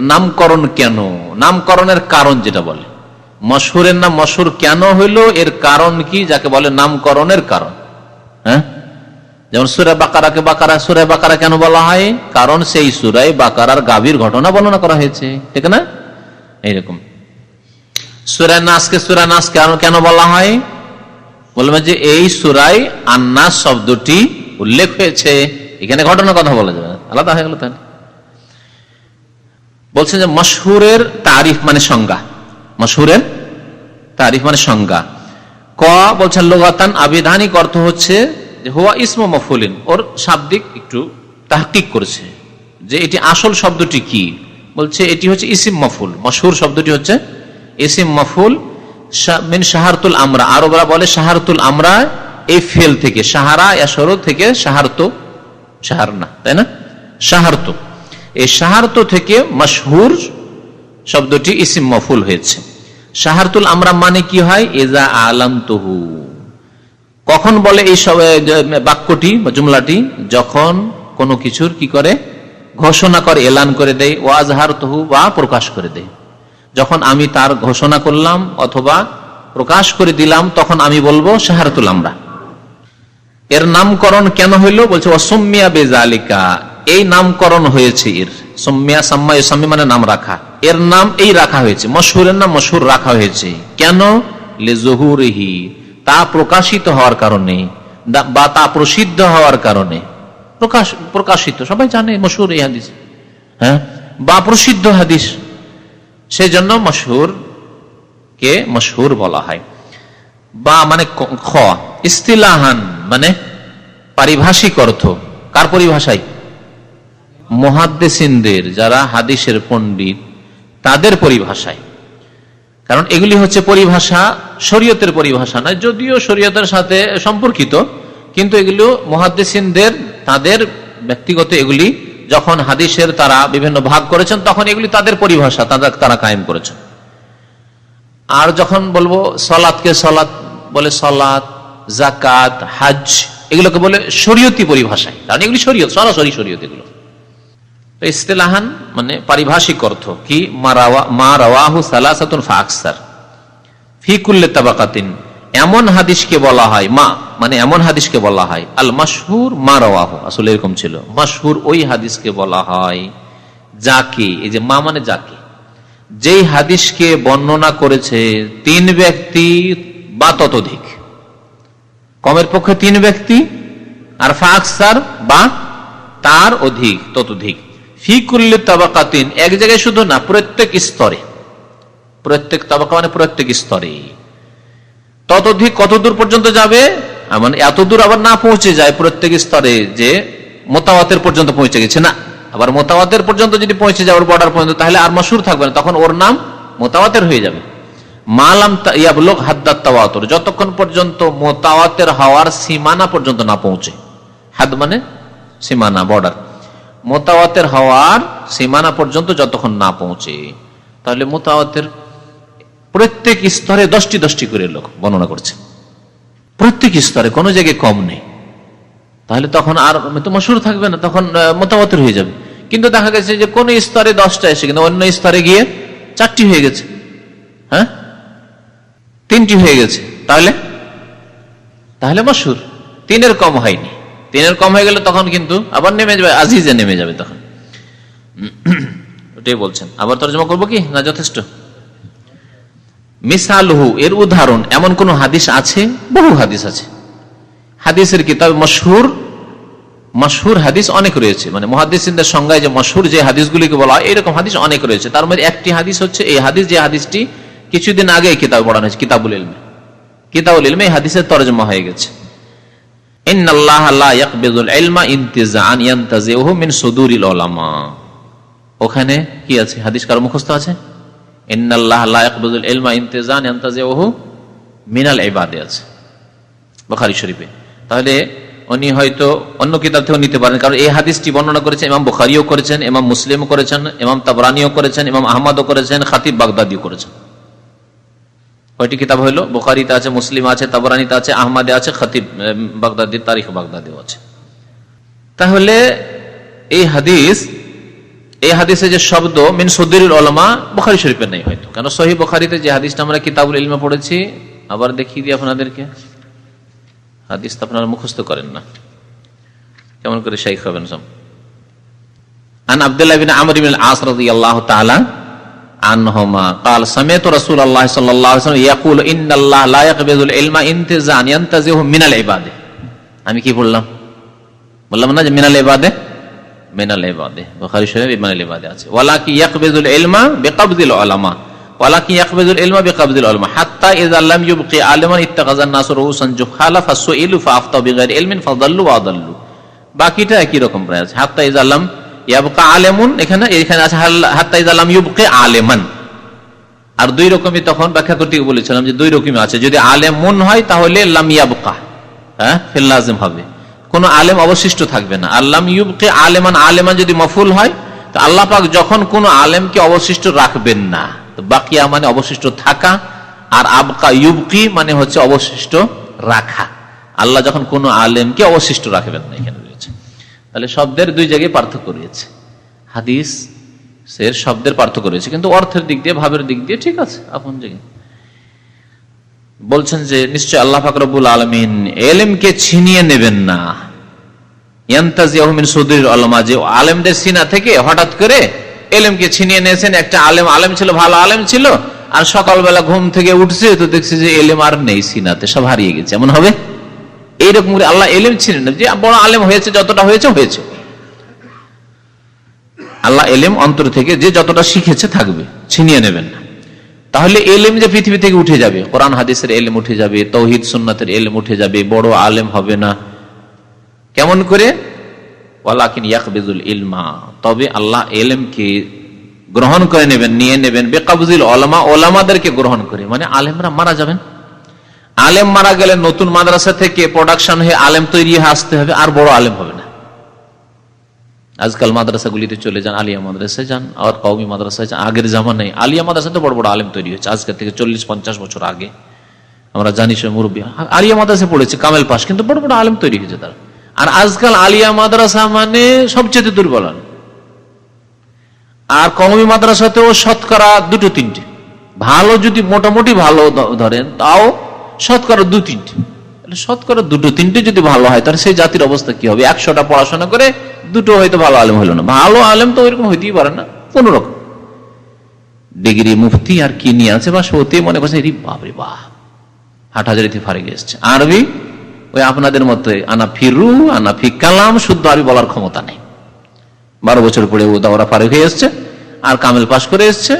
নামকরণ কেন? নামকরণের কারণ যেটা বলে। মশহুরের নাম মশহুর কেন হইল? এর কারণ কি? যাকে বলে নামকরণের কারণ। হ্যাঁ? যেমন সুরে বাকারাকে বাকারা, সুরে বাকারা কেন বলা হয়? কারণ সেই সুরাই বাকারার গাভীর ঘটনা বর্ণনা করা হয়েছে। ঠিক না? এইরকম। সুরা নাসকে সুরা নাস কেন কেন বলা হয়? বলবেন যে এই সুরাই আন্নাস শব্দটি উল্লেখ হয়েছে। এখানে ঘটনার কথা বলা যাবে আলাদা হয়ে গেল তাহলে। বলছেন যে মশহুরের তারিফ মানে সংজ্ঞা। মশহুরের তারিফ মানে সংজ্ঞা। ক বলছেন লোগাতান আবিধানিক অর্থ হচ্ছে যে হুয়া ইসমো মফুলিন ওর শাব্দিক একটু তাহকিক করেছে। যে এটি আসল শব্দটি কি? বলছে এটি হচ্ছে ইসিম মফুল মশহুর শব্দটি হচ্ছে ইসিম মফুল মিন সাহারতুল আমরা। আরবরা বলে সাহারতুল আমরা এই ফেল থেকে সাহারা এসরো থেকে সাহারতো সাহার না তাই না? সাহারত এই সাহারত থেকে মশহুর শব্দটি ইসিম মফুল হয়েছে। সাহারতুল আমরা মানে কি হয়? এজা আলাম তহু কখন বলে এই বাক্যটি জুমলাটি? যখন কোনো কিছুর কি করে? ঘোষণা করে, এলান করে দেয় ওয়াজহার তহু বা প্রকাশ করে দেয়। যখন আমি তার ঘোষণা করলাম অথবা প্রকাশ করে দিলাম, তখন আমি বলব সাহারতুল আমরা। এর নামকরণ কেন হইল? বলছে অসম্মিয়া বেজালিকা। এই নামকরণ হয়েছে এর। সম্মিয়া, সাম্মা ইসাম্মি মানে নাম রাখা। এর নাম এই রাখা হয়েছে। মশহুরের নাম মশহুর রাখা হয়েছে। কেন? লে জহুরহি। তা প্রকাশিত হওয়ার কারণে বা তা প্রসিদ্ধ হওয়ার কারণে। প্রকাশ, প্রকাশিত। সবাই জানে মশহুর এই হাদিস। হ্যাঁ? বা প্রসিদ্ধ হাদিস। সেই জন্য মশহুর কে মশহুর বলা হয়। বা মানে খ। ইস্তিলাহান মানে পারিভাষিক অর্থ। কার পরিভাষায়? মহাদ্দেসিনদের যারা হাদিসের পণ্ডিত, তাদের পরিভাষায়। কারণ এগুলি হচ্ছে পরিভাষা, শরীয়তের পরিভাষা নয়, যদিও শরীয়তের সাথে সম্পর্কিত, কিন্তু এগুলো মহাদ্দেসিনদের তাদের ব্যক্তিগত এগুলি, যখন হাদিসের তারা বিভিন্ন ভাগ করেছেন, তখন এগুলি তাদের পরিভাষা তাদের তারা কায়েম করেছেন। আর যখন বলব সলাৎকে সলাৎ বলে সলাৎ জাকাত হাজ, এগুলোকে বলে শরীয়তি পরিভাষায়। কারণ এগুলি শরীয়ত, সরাসরি শরীয়ত এগুলো। ইস্তেলাহান মানে পারিভাষিক অর্থ। কি? মা রাওয়াহু সালাসাতুন ফাকসার ফিকুল্লে তাবাকাতিন। এমন হাদিসকে বলা হয়, মা মানে এমন হাদিসকে বলা হয়, আল মাসহুর মা রাওয়াহু। আসলে এরকম ছিল। মাসহুর ওই হাদিসকে বলা হয়, যাকে। এই যে মা মানে যাকে। যেই হাদিসকে বর্ণনা করেছে, তিন ব্যক্তি বা ততোধিক। কমের পক্ষে তিন ব্যক্তি, আর ফাকসার বা তার অধিক, ততোধিক। ফিকুল্লি তাবাকাতিন, এক জায়গায় শুধু না, প্রত্যেক স্তরে। প্রত্যেক তাবাকা মানে প্রত্যেক স্তরে। ততোধিক কত দূর পর্যন্ত যাবে? মানে এত দূর আবার না পৌঁছে যায় প্রত্যেক স্তরে যে মোতাবাতের পর্যন্ত পৌঁছে গেছে না। আবার মোতাবাতের পর্যন্ত যদি পৌঁছে যায় ওর বর্ডার পর্যন্ত, তাহলে আর মাসুর থাকবে না, তখন ওর নাম মোতাবাতের হয়ে যাবে। মালাম ইয়াবলোক হাদ্দাত তাওয়াতর, যতক্ষণ পর্যন্ত মোতাওয়াতের হওয়ার সীমানা পর্যন্ত না পৌঁছে। হাদ মানে সীমানা বর্ডার মোতাওয়াতের হওয়ার সীমানা পর্যন্ত যতক্ষণ না পৌঁছে, তাহলে মোতাওয়াতের প্রত্যেক স্তরে দশটি দশটি করে লোক বর্ণনা করছে। প্রত্যেক স্তরে, কোনো জায়গায় কম নেই। তাহলে তখন আর তো মশুর থাকবে না, তখন মোতাবতের হয়ে যাবে। কিন্তু দেখা গেছে যে কোন স্তরে দশটা এসে কিন্তু অন্য স্তরে গিয়ে চারটি হয়ে গেছে। হ্যাঁ? তিনটি হয়ে গেছে। তাহলে? তাহলে মশুর তিনের কম হয়নি। তিনের কম হয়ে গেলে তখন কিন্তু আবার নেমে যাবে, আজিজে নেমে যাবে তখন। ওটাই বলছেন। আবার তর্জমা করব কি? না, যথেষ্ট। মিসালহু, এর উদাহরণ, এমন কোন হাদিস আছে? বহু হাদিস আছে। হাদিসের কিতাব মশহুর মশহুর হাদিস অনেক রয়েছে। মানে মহাদিসদের সংজ্ঞায় যে মশহুর যে হাদিসগুলিকে বলা হয়, এরকম হাদিস অনেক রয়েছে। তার মধ্যে একটি হাদিস হচ্ছে, এই হাদিস, যে হাদিসটি কিছুদিন আগে কিতাব পড়ানো হয়েছে, কিতাবুল ইলমে। কিতাবুল ইলমে এই হাদিসের তরজমা হয়ে গেছে। ওখানে কি আছে? হাদিস কারও মুখস্থ আছে? মিনাল এবাদে আছে। বখারি শরীফে। তাহলে উনি হয়তো অন্য কিতাব থেকেও নিতে পারেন। কারণ এই হাদিসটি বর্ণনা করেছেন এমাম বুখারিও করেছেন এমাম মুসলিমও করেছেন এমাম তাবরানিও করেছেন এমাম আহমদও করেছেন, খাতিব বাগদাদিও করেছেন। কয়টি কিতাব হইল? বোখারিতে আছে, মুসলিম আছে, তাবরানিতে আছে, আহমাদে আছে, খতিব বাগদাদি, তারিখ বাগদাদিও আছে। তাহলে এই হাদিস, এই হাদিসে যে শব্দ, মিন সদ্দির আলমা বোখারি শরীফের নেই হয়তো। কেন? সহি বোখারিতে যে হাদিসটা আমরা কিতাবুল ইলমে পড়েছি, আবার দেখিয়ে দিই আপনাদেরকে। হাদিস তো আপনারা মুখস্থ করেন না। কেমন করে শাইখ হবেন সব? আন আব্দুল্লাহ বিন আমর বিন আস রাদিয়াল্লাহু তাআলা الله تعالى عنهما قال سمعت رسول الله صلى الله عليه وسلم يقول ان الله لا يقبض العلم انتزاعا ينتزعه من العباد আমি কি বললাম বললাম না যে মিনাল ইবাদে মিনাল ইবাদে বুখারী শরীফে মিনাল ইবাদে আছে ওয়ালাকি ইয়াকবিজুল ইলমা বিকবজিল উলামা ওয়ালাকি ইয়াকবিজুল ইলমা বিকবজিল উলামা হাত্তা ইযা লাম ইউবকি আলিমান ইত্তাখাযান নাস রুউসান জুহালা ফাসুইলু ফাআফতা বিগাইরি ইলমিন ফাদাল্লু ওয়া আদাল্লু বাকিটা একই রকম প্রায় আছে হাত্তা ইযা লাম ইয়াবকা আলেমুন, এখানে এখানে আছে হাল- হাত্তা ইযা লাম ইউবকি আলেমান। আর দুই রকমই তখন ব্যাখ্যা করতে বলেছিলাম যে দুই রকমই আছে। যদি আলেমুন হয়, তাহলে লাম ইয়াবকা হ্যাঁ ফিল হবে। কোন আলেম অবশিষ্ট থাকবে না। আল্লাম ইউবকে আলেমান আলেমান যদি মফুল হয়, তো আল্লাহ যখন কোন আলেমকে অবশিষ্ট রাখবেন না। বাকিয়া মানে অবশিষ্ট থাকা, আর আবকা ইউবকি মানে হচ্ছে অবশিষ্ট রাখা। আল্লাহ যখন কোন আলেমকে অবশিষ্ট রাখবেন না এখানে। তাহলে শব্দের দুই জায়গায় পার্থক্য রয়েছে। হাদিস এর শব্দের পার্থক্য রয়েছে, কিন্তু অর্থের দিক দিয়ে, ভাবের দিক দিয়ে ঠিক আছে, আপন জায়গায়। বলছেন যে, নিশ্চয় আল্লাহ ফাকরবুল আলমিন এলেমকে ছিনিয়ে নেবেন না। যে আলেমদের সিনা থেকে হঠাৎ করে এলেমকে ছিনিয়ে নিয়েছেন। একটা আলেম আলেম ছিল, ভালো আলেম ছিল, আর সকালবেলা ঘুম থেকে উঠছে তো দেখছি যে এলেম আর নেই সিনাতে, সব হারিয়ে গেছে। এমন হবে? এইরকম করে আল্লাহ এলেম ছিলেন না, যে বড় আলেম হয়েছে, যতটা হয়েছে হয়েছে। আল্লাহ এলেম অন্তর থেকে যে যতটা শিখেছে থাকবে, ছিনিয়ে নেবেন না। তাহলে এলেম যে পৃথিবী থেকে উঠে যাবে, কোরআন, হাদিসের এলেম উঠে যাবে, তৌহিদ, সুন্নাতের এলেম উঠে যাবে, বড় আলেম হবে না। কেমন করে? ইলমা। তবে আল্লাহ এলেমকে গ্রহণ করে নেবেন, নিয়ে নেবেন। বেকাবুজুল ওলামা, ওলামাদেরকে গ্রহণ করে। মানে আলেমরা মারা যাবেন। আলেম মারা গেলে নতুন মাদ্রাসা থেকে প্রোডাকশন হয়ে আলেম তৈরি হয়ে আসতে হবে, আর বড় আলেম হবে না। আজকাল মাদ্রাসাগুলিতে চলে যান, আলিয়া মাদ্রাসায় যান আর কৌমি মাদ্রাসায় যান। আগের জামানায় আলিয়া মাদ্রাসাতে বড় বড় আলেম তৈরি হয়েছে, আজকের থেকে চল্লিশ পঞ্চাশ বছর আগে। আমরা জানি সে মুরব্বী। আলিয়া মাদ্রাসা পড়েছে, কামেল পাস কিন্তু বড় বড় আলেম তৈরি হয়েছে তারা। আর আজকাল আলিয়া মাদ্রাসা মানে সবচেয়ে দুর্বল আর কৌমি মাদ্রাসাতেও শতকরা দুটো তিনটে। ভালো যদি মোটামুটি ভালো ধরেন, তাও শতকরা দু তিনটে। শতকরা দুটো তিনটে যদি ভালো হয়, তাহলে সেই জাতির অবস্থা কি হবে? একশোটা পড়াশোনা করে দুটো হয়তো ভালো আলেম হলো না। ভালো আলেম তো ওইরকম হইতেই পারে না, কোন রকম। ডিগ্রি মুফতি আর কি নিয়ে আছে বা সত্যি মনে করছে, এরি বাপরে বাপ হাটহাজারিতে ফারে এসছে। আরবি? ওই আপনাদের মতো আনা ফিরু, আনা ফি কালাম, শুদ্ধ আরবি বলার ক্ষমতা নেই। বারো বছর পরে ও দাওরা ফারে হয়ে এসছে, আর কামেল পাশ করে এসছে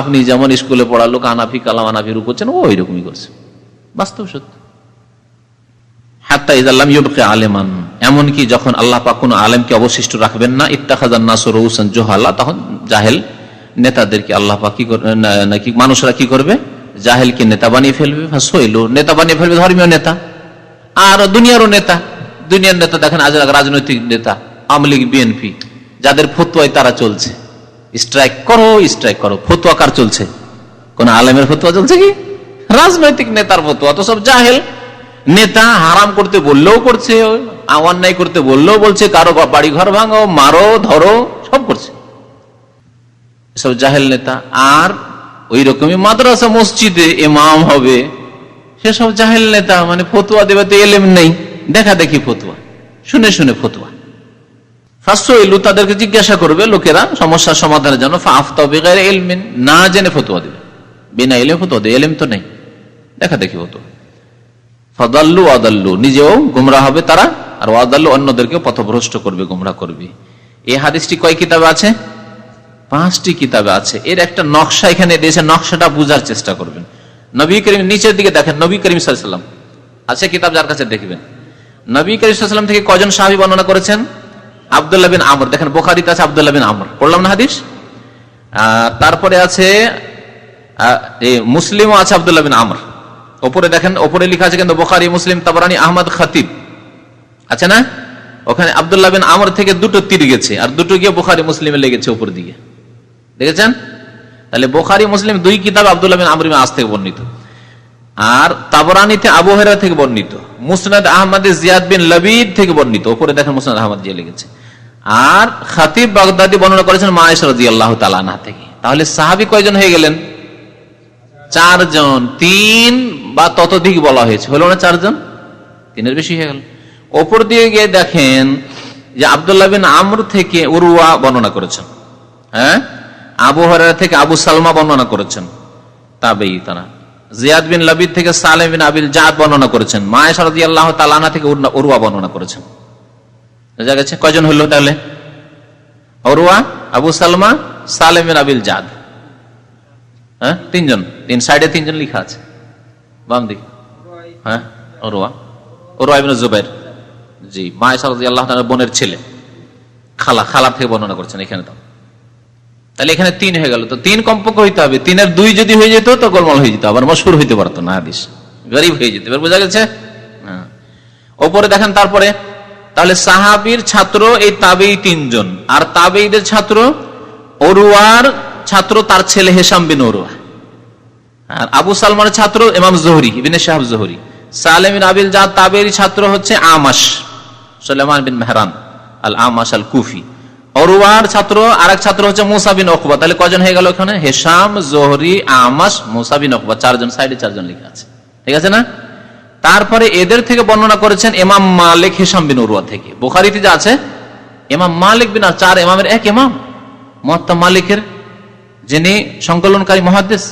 আপনি যেমন স্কুলে পড়ার লোক আনাফি কালাম আনাফি রু করছেন, ও ওই রকমই করছে। বাস্তব সত্য হাত্তা ইজাল্লাম ইউবকে আলেমান। এমনকি যখন আল্লাহ পাক আলেমকে অবশিষ্ট রাখবেন না ইত্তাখাজান নাসর হোসেন জোহাল্লাহ তখন জাহেল নেতাদেরকে আল্লাহ পাক কি নাকি মানুষরা কি করবে? জাহেলকে নেতা বানিয়ে ফেলবে। সইল নেতা বানিয়ে ফেলবে, ধর্মীয় নেতা। আর দুনিয়ারও নেতা। দুনিয়ার নেতা দেখেন আজ রাজনৈতিক নেতা, আওয়ামী লীগ, বিএনপি। যাদের ফতুয়ায় তারা চলছে। স্ট্রাইক করো স্ট্রাইক করো। ফতুয়া কার চলছে? কোন আলেমের ফতুয়া চলছে কি? রাজনৈতিক নেতার ফতুয়া। তো সব জাহেল। নেতা হারাম করতে বললেও করছে, অন্যায় করতে বললেও বলছে, কারও বাড়ি ঘর ভাঙো, মারো, ধরো, সব করছে। সব জাহেল নেতা। আর ওই রকমই মাদ্রাসা, মসজিদে এমাম হবে। সেসব জাহেল নেতা মানে ফতুয়া দেবে তো এলেম নেই। দেখা দেখি ফতুয়া। শুনে শুনে ফতুয়া। এলু তাদেরকে জিজ্ঞাসা করবে লোকেরা, সমস্যার সমাধানের জন্য না জেনে ফতুয়া দেবে। বিনা এলেম ফতুয়া দেবে এলেম তো নেই। দেখা দেখি ফতুয়া ফদাল্লু আদাল্লু, নিজেও গুমরা হবে তারা, আর ওয়াদাল্লু অন্যদেরকে পথভ্রষ্ট করবে গুমরা করবে। এই হাদিসটি কয় কিতাবে আছে? পাঁচটি কিতাবে আছে। এর একটা নকশা এখানে দিয়েছে, নকশাটা বুঝার চেষ্টা করবেন। নবী করিম নিচের দিকে দেখেন, নবী করিম সাল্লাম আছে কিতাব যার কাছে দেখবেন। নবী করিম সাল্লাম থেকে কজন সাহাবি বর্ণনা করেছেন? আবদুল্লাহ বিন আমর। দেখেন, বোখারিতে আছে আবদুল্লাহ বিন আমর। পড়লাম না হাদিস? তারপরে আছে মুসলিমও আছে আবদুল্লাহ বিন আমর। ওপরে দেখেন, ওপরে লেখা আছে কিন্তু বোখারি, মুসলিম, তাবরানি, আহমদ, খাতিব। আছে না? ওখানে আবদুল্লাহ বিন আমর থেকে দুটো তীর গেছে, আর দুটো গিয়ে বোখারি, মুসলিমে লেগেছে উপর দিকে। দেখেছেন? তাহলে বোখারি, মুসলিম দুই কিতাব আবদুল্লাহ বিন আমর আজ থেকে বর্ণিত। আর তাবরানিতে আবু হেরা থেকে বর্ণিত। মুসনাদ আহমদ জিয়াদ বিন লবিদ থেকে বর্ণিত। ওপরে দেখেন মুসনাদ আহমদ জিয়া লেগেছে। আর খাতিব বাগদাদি বর্ণনা করেছেন মায়েশ রাজি আল্লাহ তালানা থেকে। তাহলে সাহাবি কয়জন হয়ে গেলেন? চারজন। তিন বা ততোধিক বলা হয়েছে। হলো না চারজন? তিনের বেশি হয়ে গেল। ওপর দিয়ে গিয়ে দেখেন যে আবদুল্লাহ বিন আমর থেকে উরুয়া বর্ণনা করেছেন। হ্যাঁ? আবু হরারা থেকে আবু সালমা বর্ণনা করেছেন। তাবেই তারা। জিয়াদ বিন লাবিদ থেকে সালেম বিন আবিল জাদ বর্ণনা করেছেন। মায়েশ রাজি আল্লাহ তালানা থেকে উরুয়া বর্ণনা করেছেন। বোঝা গেছে? কয়জন হইল তাহলে? Urwa Abu Salama, Salem bin আবিল জাদ। হ্যাঁ? তিনজন। তিন সাইডে তিনজন লিখা আছে। বাম দিকে। হ্যাঁ? অরুয়া অরুয়া ইবনে জি, মায়েশা রাদিয়াল্লাহু তাআলা বোনের ছেলে। খালা খালা থেকে বর্ণনা করছেন এখানে তো। তাহলে এখানে তিন হয়ে গেল। তো তিন কমপক্ষ হইতে হবে। তিনের দুই যদি হয়ে যেত, তো গোলমাল হয়ে যেত। আবার মশহুর হইতে পারতো না হাদিস। গরিব হয়ে যেত। এবার বোঝা গেছে? হ্যাঁ। ওপরে দেখেন তারপরে, তাহলে সাহাবির ছাত্র এই তাবেই তিনজন। আর তাবেইদের ছাত্র অরুয়ার ছাত্র তার ছেলে হেসাম বিন অরুয়া আর আবু সালমানের ছাত্র ইমাম জহরি, ইবিনে শাহাব জহরি। সালেম বিন আবিল জাদ তাবেরি ছাত্র হচ্ছে আমাস সুলেমান বিন মেহরান আল আমাস আল কুফি অরুয়ার ছাত্র, আরেক ছাত্র হচ্ছে মুসা বিন অকবা তাহলে কজন হয়ে গেল ওখানে? হেসাম জহরি আমাস মুসা বিন অকবা চারজন, সাইডে চারজন লেখা আছে। ঠিক আছে না? তারপরে এদের থেকে বর্ণনা করেছেন এমাম মালিক হেসাম বিন অরুয়া থেকে। বুখারিতে যা আছে এমাম মালিক বিন আর চার এমামের এক এমাম মহাত্মা মালিকের যিনি সংকলনকারী মহাদেশ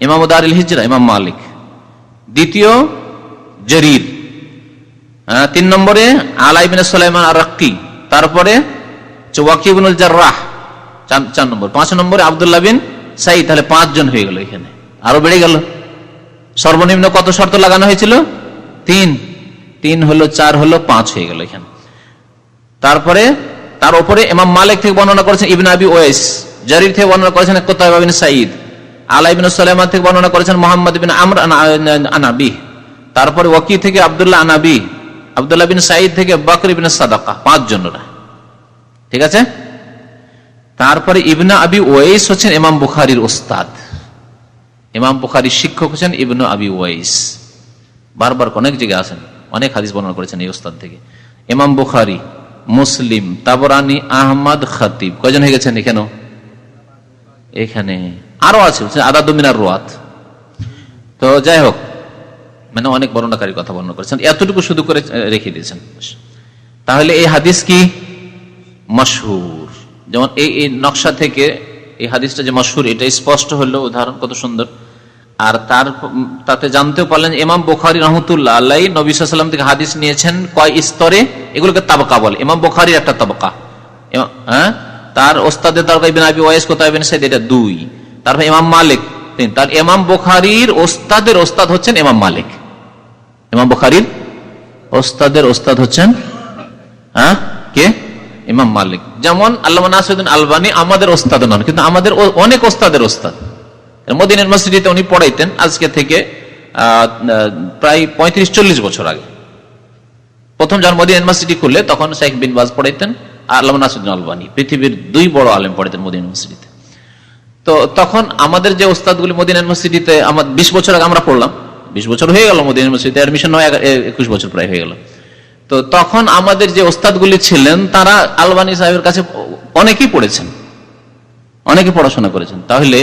ইমাম দারিল হিজরা, ইমাম মালিক। দ্বিতীয়, জরির। তিন নম্বরে আলাইবিন সোলাইমান আর রাক্কি তারপরে ওয়াকিবুল জার্রাহ। চার নম্বর। পাঁচ নম্বরে আবদুল্লাহ বিন সাই তাহলে পাঁচজন হয়ে গেল এখানে। আরও বেড়ে গেল। সর্বনিম্ন কত শর্ত লাগানো হয়েছিল? তিন। তিন হলো, চার হলো, পাঁচ হয়ে গেল এখানে। তারপরে, তার উপরে ইমাম মালিক থেকে বর্ণনা করেছেন ইবন আবি ওয়েস জারির থেকে বর্ণনা করেছেন কোথায় সাইদ আলাই বিন থেকে বর্ণনা করেছেন মোহাম্মদ বিন আমর আনা- আনাবি তারপরে ওয়াকি থেকে আব্দুল্লাহ আনাবি আব্দুল্লাহ বিন সাইদ থেকে বকর বিন সাদাকা পাঁচ জনরা ঠিক আছে? তারপরে ইবনা আবি ওয়েস হচ্ছেন ইমাম বুখারির ওস্তাদ। ইমাম বুখারির শিক্ষক হচ্ছেন ইবনু আবি ওয়াইস। বারবার অনেক জায়গায় আছেন, অনেক হাদিস বর্ণনা করেছেন এই ওস্তাদ থেকে। ইমাম বুখারি, মুসলিম, তাবরানি, আহমদ, খাতিব। কয়জন হয়ে গেছেন এখানেও? এখানে। আরও আছে আদাদুমিনার রোয়াত। তো যাই হোক মানে অনেক বর্ণনাকারী কথা বর্ণনা করেছেন। এতটুকু শুধু করে রেখে দিয়েছেন। তাহলে এই হাদিস কি? মশহুর। যেমন এই এই নকশা থেকে এই হাদিসটা যে মশহুর, এটা স্পষ্ট হলো উদাহরণ কত সুন্দর। আর তার, তাতে জানতেও পারলেন ইমাম বুখারি রহমতুল্লাহ আল্লাহ নবী সাল্লাম থেকে হাদিস নিয়েছেন কয় স্তরে? এগুলোকে তাবকা বলে। ইমাম বুখারির একটা তাবকা। হ্যাঁ? তার ওস্তাদের ইবিন আবি ওয়াইস কোথায় ইবিন সাইদ, এটা দুই। তারপর ইমাম মালিক তার ইমাম বুখারির ওস্তাদের ওস্তাদ হচ্ছেন এমাম মালিক। ইমাম বুখারির ওস্তাদের ওস্তাদ হচ্ছেন হ্যাঁ? কে? ইমাম মালিক। যেমন আল্লাহ নাসিরুদ্দিন আলবানি আমাদের ওস্তাদ নন, কিন্তু আমাদের অনেক ওস্তাদের ওস্তাদ। মদিনের মসজিদে উনি পড়াইতেন আজকে থেকে প্রায় পঁয়ত্রিশ, চল্লিশ বছর আগে। প্রথম যখন মদিনা ইউনিভার্সিটি খুললে তখন শেখ বিন বাজ পড়াইতেন আর আল্লাহ নাসুদ্দিন আলবানী, পৃথিবীর দুই বড় আলেম পড়াইতেন মদিনা ইউনিভার্সিটিতে তো তখন আমাদের যে ওস্তাদগুলি মদিনা ইউনিভার্সিটিতে আমার বিশ বছর আগে আমরা পড়লাম, বিশ বছর হয়ে গেল মদিনা ইউনিভার্সিটিতে অ্যাডমিশন হয় একুশ বছর প্রায় হয়ে গেল। তো তখন আমাদের যে ওস্তাদগুলি ছিলেন, তারা আলবানী সাহেবের কাছে অনেকেই পড়েছেন অনেকে পড়াশোনা করেছেন। তাহলে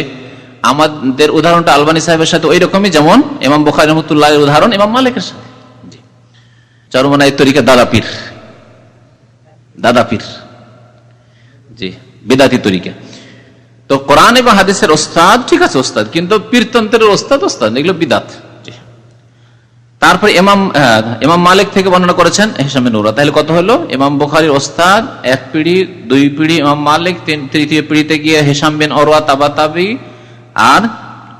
আমাদের উদাহরণটা আলবানি সাহেবের সাথে ওই রকমই যেমন ইমাম বখারি রহমতুল্লাহ উদাহরণ, ইমাম মালিকের সাথে। জি। চরমনাই তরিকা দাদা পীর। দাদা পীর। জি, বেদাতি তরিকা। তো কোরআন এবং হাদিসের ওস্তাদ ঠিক আছে ওস্তাদ কিন্তু পীরতন্ত্রের ওস্তাদ ওস্তাদ এগুলো বিদাত। তারপর ইমাম ইমাম মালিক থেকে বর্ণনা করেছেন হিসামে নুরা। তাহলে কত হলো ইমাম বুখারির ওস্তাদ এক পিড়ি দুই পিড়ি ইমাম মালিক তৃতীয় পিড়িতে গিয়ে হেসাম বিন অরুয়া তাবা তাবি আর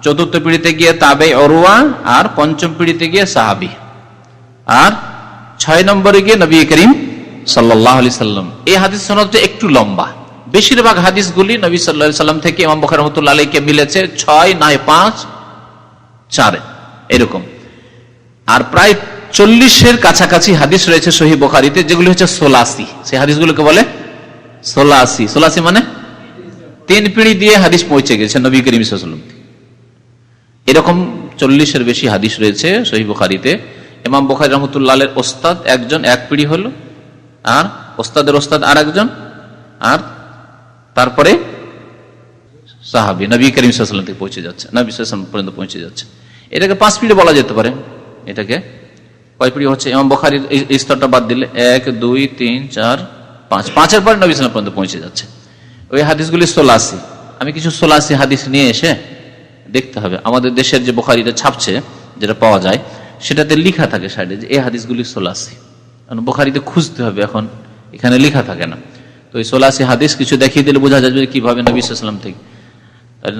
চতুর্থ পিড়িতে গিয়ে তাবে অরুয়া আর পঞ্চম পিড়িতে গিয়ে সাহাবি। আর ছয় নম্বরে গিয়ে নবী করিম সাল্লাহ আলি সাল্লাম। এই হাদিস সনদটা একটু লম্বা। বেশিরভাগ হাদিসগুলি নবী সাল্লাহ সাল্লাম থেকে ইমাম বখার রহমতুল্লাহ আলীকে মিলেছে ছয় নয় পাঁচ চারে, এরকম। আর প্রায় চল্লিশের কাছাকাছি হাদিস রয়েছে সহি বোখারিতে, যেগুলি হচ্ছে সোলাসি। সেই হাদিসগুলোকে বলে সোলাসি। সোলাসি মানে তিন পিঁড়ি দিয়ে হাদিস পৌঁছে গেছে নবী করিম সাল্লাম এরকম চল্লিশের বেশি হাদিস রয়েছে সহি বুখারিতে। ইমাম বুখারি রহমতুল্লাহ ওস্তাদ একজন, এক পিড়ি হলো, আর ওস্তাদের ওস্তাদ আর একজন আর তারপরে সাহাবি, নবী করিম সাল্লাম থেকে পৌঁছে যাচ্ছে। নবী সাল্লাম পর্যন্ত পৌঁছে যাচ্ছে। এটাকে পাঁচ পিড়ে বলা যেতে পারে। এটাকে কয় পিড়ি হচ্ছে? এমাম বখারির এই স্তরটা বাদ দিলে এক, দুই, তিন, চার, পাঁচ। পাঁচের পরে নবী সাল্লাম পর্যন্ত পৌঁছে যাচ্ছে। ওই হাদিসগুলি সোলাসি। আমি কিছু সোলাসি হাদিস নিয়ে এসে দেখতে হবে। আমাদের দেশের যে বোখারিটা ছাপছে, যেটা পাওয়া যায়, সেটাতে লিখা থাকে সাইডে যে এই হাদিসগুলি সোলাসি। কারণ বোখারিতে খুঁজতে হবে এখন, এখানে লেখা থাকে না। তো এই সোলাসি হাদিস কিছু দেখিয়ে দিলে বোঝা যাবে কীভাবে নবী সাল্লাম থেকে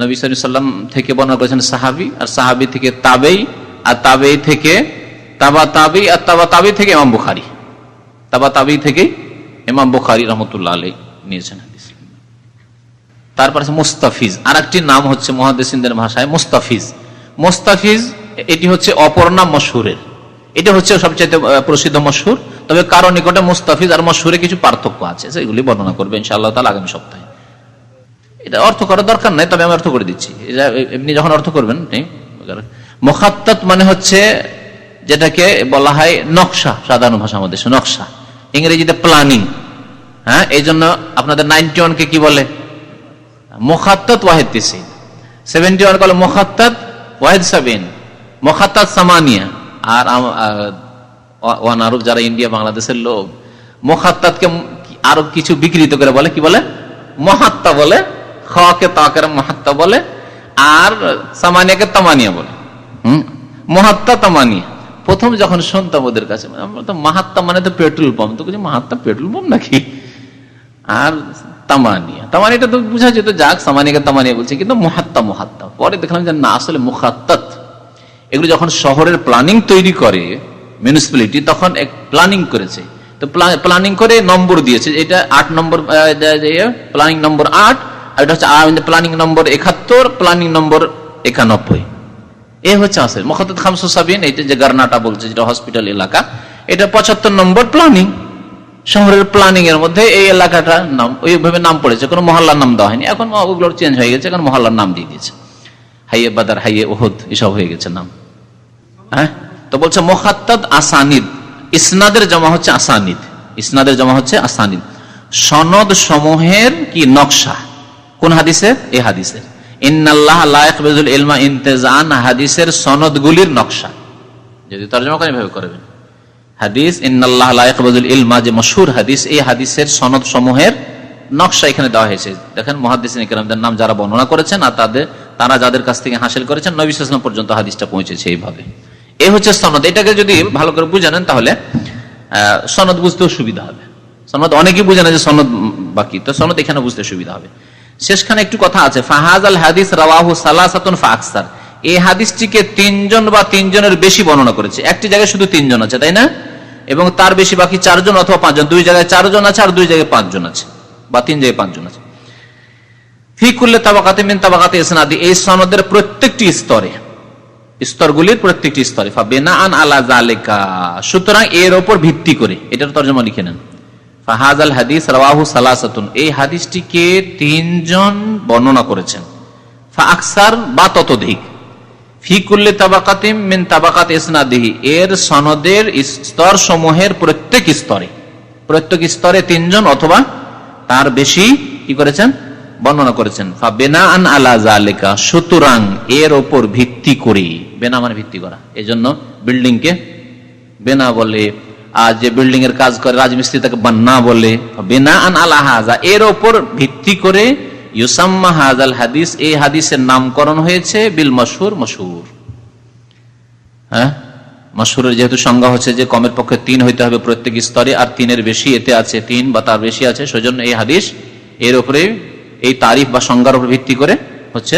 নবী সাল্লাম থেকে বর্ণনা করেছেন সাহাবি, আর সাহাবি থেকে তাবেই, আর তাবেই থেকে তাবা তাবি, আর তাবা তাবি থেকে ইমাম বুখারি। তাবা তাবি থেকে ইমাম বুখারি রহমতুল্লাহ আলী নিয়েছেন হাদিস। তারপর আছে মুস্তাফিজ। আর একটি নাম হচ্ছে মহাদেসিনদের ভাষায় মুস্তাফিজ। মুস্তাফিজ, এটি হচ্ছে অপর নাম মশহুরের। এটা হচ্ছে সবচেয়ে প্রসিদ্ধ মশহুর। তবে কারও নিকটে মুস্তাফিজ আর মশহুরে কিছু পার্থক্য আছে, সেগুলি বর্ণনা করবে ইনশাআল্লাহ তাহলে আগামী সপ্তাহে। এটা অর্থ করার দরকার নাই, তবে আমি অর্থ করে দিচ্ছি। এমনি যখন অর্থ করবেন মোখাত্তাত মানে হচ্ছে যেটাকে বলা হয় নকশা, সাধারণ ভাষা আমাদের নকশা। ইংরেজিতে প্ল্যানিং। হ্যাঁ এই জন্য আপনাদের নাইনটি ওয়ানকে কি বলে? মোখাত্তাত ওয়াহেদ তিসিন। সেভেন্টি ওয়ান বলে মোখাত্তাত ওয়াহেদ সাবিন। মোখাত্তাত সামানিয়া। আর ওয়ান আরব যারা ইন্ডিয়া, বাংলাদেশের লোক মোখাত্তাতকে আরও কিছু বিকৃত করে বলে, কি বলে? মহাত্মা বলে, খাওয়াকে তাকের মহাত্মা বলে, আর সামানিয়াকে তামানিয়া বলে। মহাত্মা তামানিয়া। প্রথম যখন শুনতাম ওদের কাছে মাহাত্মা মানে তো পেট্রোল পাম্প, তো কিছু মাহাত্মা পেট্রোল পাম্প নাকি? আর তামানিয়া। তামানিটা তো বুঝা যেত, যাক, সামানিয়াকে তামানিয়া বলছে, কিন্তু মহাত্মা মহাত্মা পরে দেখলাম যে না, আসলে মুখাত্তাত। এগুলো যখন শহরের প্ল্যানিং তৈরি করে মিউনিসিপ্যালিটি তখন এক প্ল্যানিং করেছে। তো প্ল্যানিং করে নম্বর দিয়েছে। এটা আট নম্বর প্ল্যানিং নম্বর আট, আর এটা হচ্ছে প্ল্যানিং নম্বর একাত্তর প্ল্যানিং নম্বর একানব্বই। এ হচ্ছে আসলে। মোহাম্মদ খামসু সাবিন এটা যে গার্নাটা বলছে, যেটা হসপিটাল এলাকা, এটা পঁচাত্তর নম্বর প্ল্যানিং শহরের প্ল্যানিং এর মধ্যে এই এলাকাটা নাম, ওইভাবে নাম পড়েছে। কোনো মহল্লার নাম দেওয়া হয়নি। এখন ওগুলোর চেঞ্জ হয়ে গেছে, এখন মহল্লার নাম দিয়ে দিয়েছে। হাইয়ে বাদার, হাইয়ে ওহদ এসব হয়ে গেছে নাম। হ্যাঁ? তো বলছে মোহাত্তাদ আসানিদ। ইসনাদের জমা হচ্ছে আসানিদ। ইসনাদের জমা হচ্ছে আসানিদ। সনদ সমূহের কি নকশা? কোন হাদিসের? এই হাদিসের। ইন্নাল্লাহ লায়কবেজুল ইলমা ইন্তেজান। হাদিসের সনদগুলির নকশা। যদি এভাবে করবেন। হাদিস, ইন্নাল্লাহ লায়কবেজুল ইলমা, যে মশহুর হাদিস, এই হাদিসের সনদ সমূহের নকশা এখানে দেওয়া হয়েছে। দেখেন নাম যারা বর্ণনা করেছেন আর তাদের, তারা যাদের কাছ থেকে হাসিল করেছেন, নবী পর্যন্ত হাদিসটা পৌঁছেছে এইভাবে। এ হচ্ছে সনদ। এটাকে যদি ভালো করে বুঝে নেন তাহলে সনদ বুঝতেও সুবিধা হবে। সনদ অনেকেই বুঝে না যে সনদ বাকি, তো সনদ এখানে বুঝতে সুবিধা হবে। শেষখানে একটু কথা আছে ফাহাজ আল হাদিস রাওয়াহু সালাসাতুন ফাকসার এই হাদিসটিকে তিনজন বা তিনজনের বেশি বর্ণনা করেছে। একটি জায়গায় শুধু তিনজন আছে, তাই না? এবং তার বেশি বাকি চারজন অথবা পাঁচজন। দুই জায়গায় চারজন আছে আর দুই জায়গায় পাঁচজন আছে, বা তিন জায়গায় পাঁচজন আছে। ফি কুল্লে তাবাকাতে মিন তাবাকাতে ইসনাদি। এই সনদের প্রত্যেকটি স্তরে স্তরগুলির প্রত্যেকটি স্তরে। ফাবেনা আন আলা জালেকা সুতরাং এর ওপর ভিত্তি করে। এটার তর্জমা লিখে নেন। ফাহাজ আল হাদিস রাওয়াহু সালাসাতুন। এই হাদিসটিকে তিনজন বর্ণনা করেছেন। ফা আকসার বা ততোধিক। ফি কুল্লে তাবাকাতিম মিন তাবাকাত ইসনাদিহি। এর সনদের স্তর সমূহের প্রত্যেক স্তরে। প্রত্যেক স্তরে তিনজন অথবা তার বেশি কি করেছেন? বর্ণনা করেছেন। ফা বেনা আন আলা জালেকা সুতরাং এর ওপর ভিত্তি করে বেনা ভিত্তি করা। এই জন্য বিল্ডিং কে বেনা বলে, আর যে বিল্ডিং এর কাজ করে রাজমিস্ত্রি তাকে বান্না বলে। বেনা আন আলা হাজা এর ওপর ভিত্তি করে ইউসাম্মা হাদিস, এই হাদিসের নামকরণ হয়েছে বিল মশহুর মশহুর। হ্যাঁ? মশহুরের যেহেতু সংজ্ঞা হচ্ছে যে কমের পক্ষে তিন হইতে হবে প্রত্যেক স্তরে, আর তিনের বেশি এতে আছে তিন বা তার বেশি আছে, সেজন্য এই হাদিস এর উপরে এই তারিফ বা সংজ্ঞার উপর ভিত্তি করে হচ্ছে